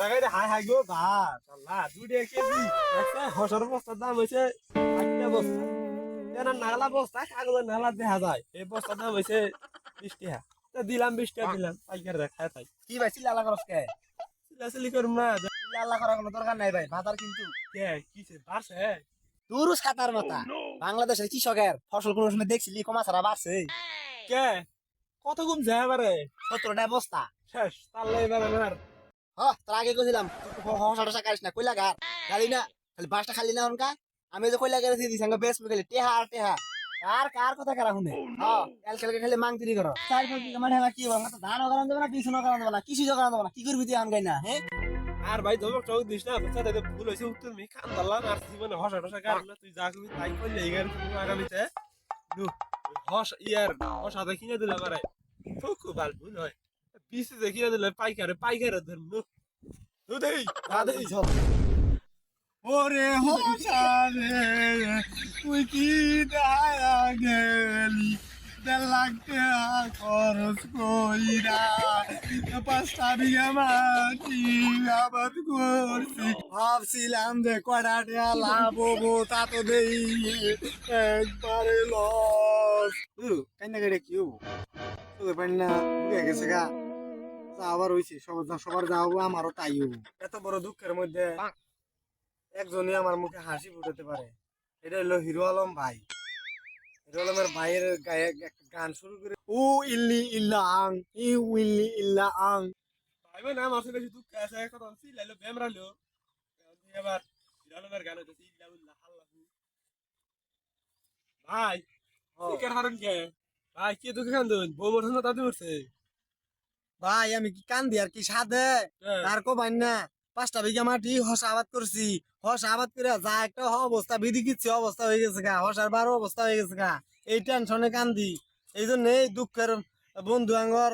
গাইরে high high গো বা আল্লাহ দুই KG. একটা হসার বস্তার দাম হয়েছে একটা বস্তা। কেন নালা বস্তা কাগজের নালা দেখা যায়। এই বস্তার দাম হয়েছে বিশ টাকা। তা দিলাম বিশ টাকা দিলাম। পাইকার তাই। কি ভাই চিল্লা করস কে? করুম না। চিল্লা করার কোনো দরকার নাই ভাই ভাতার কিন্তু। কে কিছে বাড়ছে তুরুস খাতার মাথা। বাংলাদেশের কৃষকের ফসল কোনো সময় দেখছিলি কমা ছাড়া বাড়ছে। কে? কত কম যায় এবারে? সত্তরটা বস্তা। শেষ তাহলে এবার আমার হ তোর আগে কইছিলাম হসা টসা কারিস না কইলা গার গালি না খালি বাসটা খালি না অনকা আমি যে কইলা গেছি দিছি সঙ্গে বেশ গেলি টেহা আর টেহা। কার কার কথা কারা শুনে? হ্যাঁ কাল কালকে খালি মাং তিরি করো। চার পাঁচ বিঘা মাঠে আমার কি বল তো ধানও করান দেবে না টিউশনও করান দেবে না কিছু করান দেবে না। কি করবি তুই আন গাই না হ্যাঁ আর ভাই ধমক টমক দিস না বুঝছা? তাতে ভুল হয়েছে উত্তর মি কান দাল্লাম আর জীবনে হসা টসা কার না তুই যা করবি তাই করলে এই গাড়ি তুমি আগামীতে হস ইয়ার হসাতে কিনে দিলে আমারে খুব ভালো ভুল হয়। বিশে যে কিনে দিলে পাইকারে পাইকারে ধরম দু দেই দা দেই ওরে হসারে তুই কি দায়া গেলি টাকা খরচ কইরা পাঁচটা বিঘা মাটি আবাদ করছি। ভাবছিলাম যে কয়টা টাকা লাভ হব তা তো দেই একবারে লস কাইনা গাড়ি কি হব? তোদের পানি না গেছে গা। আবার হইছে সবার সবার যা হব আমারও তাই হব। এত বড় দুঃখের মধ্যে একজনই আমার মুখে হাসি ফুটাতে পারে। এটা হলো হিরো আলম ভাই। হিরো আলমের ভাইয়ের গায়ে একটা গান শুরু করে উ ইল্লি ইল্লা আং ই উইল্লি ইল্লা আং। ভাই আমার বেশি দুঃখ আছে কথা বলছি লাইলো বেমরালো এবার বিড়ালের গান হইতেছে ইল্লা আল্লাহু ভাই হারুন কে? ভাই কি দুঃখ কান্দুন বউ মঠন দাদি উঠছে ভাই আমি কি কান্দি আর কি সাধে? তার কো বাইন না পাঁচটা বিঘা মাটি হস আবাদ করছি। হস আবাদ করে যা একটা অবস্থা বিধি কিচ্ছে অবস্থা হয়ে গেছে গা হসার বারো অবস্থা হয়ে গেছে গা। এই টেনশনে কান্দি। এই জন্য এই দুঃখের বন্ধু আঙ্গর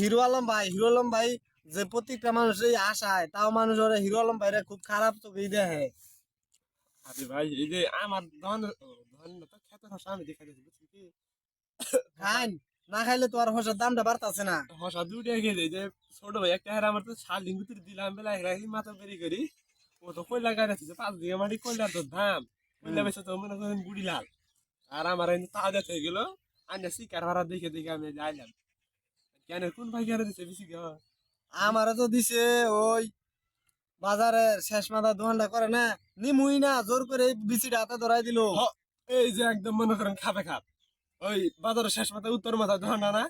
হিরো আলম ভাই হিরো আলম ভাই যে প্রত্যেকটা মানুষ এই আশায় তাও মানুষ ওরা হিরো আলম ভাইরা খুব খারাপ চোখেই দেখে। আরে ভাই এই যে আমার ধন ধন তো খেতে হসা আমি দেখা দিয়েছি বুঝছি কি? খাইন না খাইলে তো আর হসার দামটা বাড়তাছে না। হসা দুইটা দেয় যে ছোট ভাই একটা হারে আমার তো শাল তুই দিলাম বেলা রাখি মাথা বেরি করি। ও তো কয়লা গাড়ি আছে পাঁচ বিঘা মাটি কয়লার তো দাম। কয়লা বেচে তো মনে করেন বুড়ি লাল। আর আমার এই তাজা হয়ে গেল আইনা শিকার ভাড়া দেখে দেখে আমি যাইলাম কেন কোন ভাই কেন দিছে বেশি গা? আমারও তো দিছে ওই বাজারে শেষ মাথা দোকানটা করে না নিমুই না জোর করে বিচিটা হাতে ধরাই দিল। এই যে একদম মনে করেন খাপে খাপ। ওই বাজারের শেষ মাথা উত্তর মাথা ধর না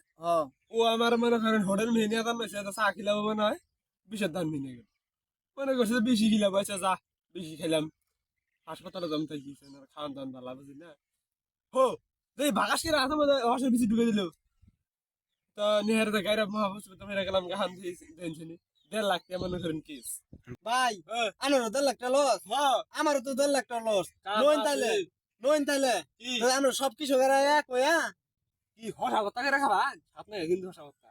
ও আমার মনে করেন হোটেল মেহনিয়া দাম বেশি চা খিলাবো মনে হয় বিষের দাম মেনে গেল। মনে করছে বেশি খিলাবো আচ্ছা যা বেশি খেলাম হাসপাতালে জম তাই গিয়েছে খাওয়ান ভালো বুঝলি না? হো এই বাগাস করে আছে মধ্যে হসের বেশি ঢুকে দিল। তো নেহের তো গাইরা মহাহসপিটাল মেরে গেলাম গাহান টেনশনে দেড় লাখ টাকা মনে করেন কেস। ভাই হ্যাঁ। আনারও দেড় লাখ টাকা লস? হ্যাঁ। আমারও তো দেড় লাখ টাকা লস তাইলে। নইন তাইলে? আমরা সব কৃষকের এক হইয়া কি হসা কথা করে খাবা? আপনি কিন্তু হসা কথা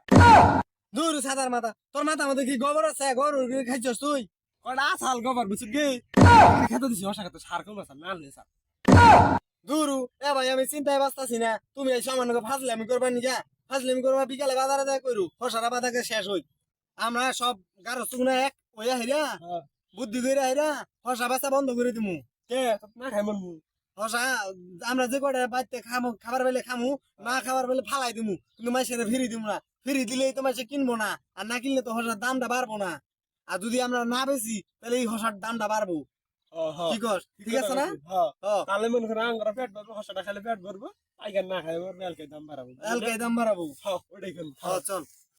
দূর সাদার মাথা। তোর মাথা আমাদের কি গোবর আছে? গরু খাইছস তুই? কয়টা আসাল গোবর বুঝছেন কি? খেতে দিছি হসা কথা সার কম আছে না স্যার দূরু এ ভাই আমি চিন্তায় বাঁচতাছি না। তুমি এই সামান্য ফাজলে আমি করবা নিজা ফাজলে আমি করবা বিকালে বাজারে দেয় কইরু হসারা বাদাকে শেষ হই। আমরা সব গারো চুগনা এক হইয়া হেরা হ্যাঁ। বুদ্ধি কইরা হেরা হসা বাসা বন্ধ করে দিমু। কে? না খাই মন আমরা যে কয়টা বাড়িতে খামু খাবার বেলে খামু না খাবার বেলে ফালাই দিমু কিন্তু মাইসের ফিরি দিমু না। ফিরি দিলেই তো মাইসে কিনবো না আর না কিনলে তো হসার দামটা বাড়বো না। আর যদি আমরা না বেশি তাহলে এই হসার দামটা বাড়বো। ঠিক আছে না? হ্যাঁ হ্যাঁ তাহলে মনে করে আঙ্গারা পেট ভরবো হসাটা পেট ভরবো না দাম বাড়াবো। এলকাই দাম বাড়াবো। হ্যাঁ ওটাই হ্যাঁ চল।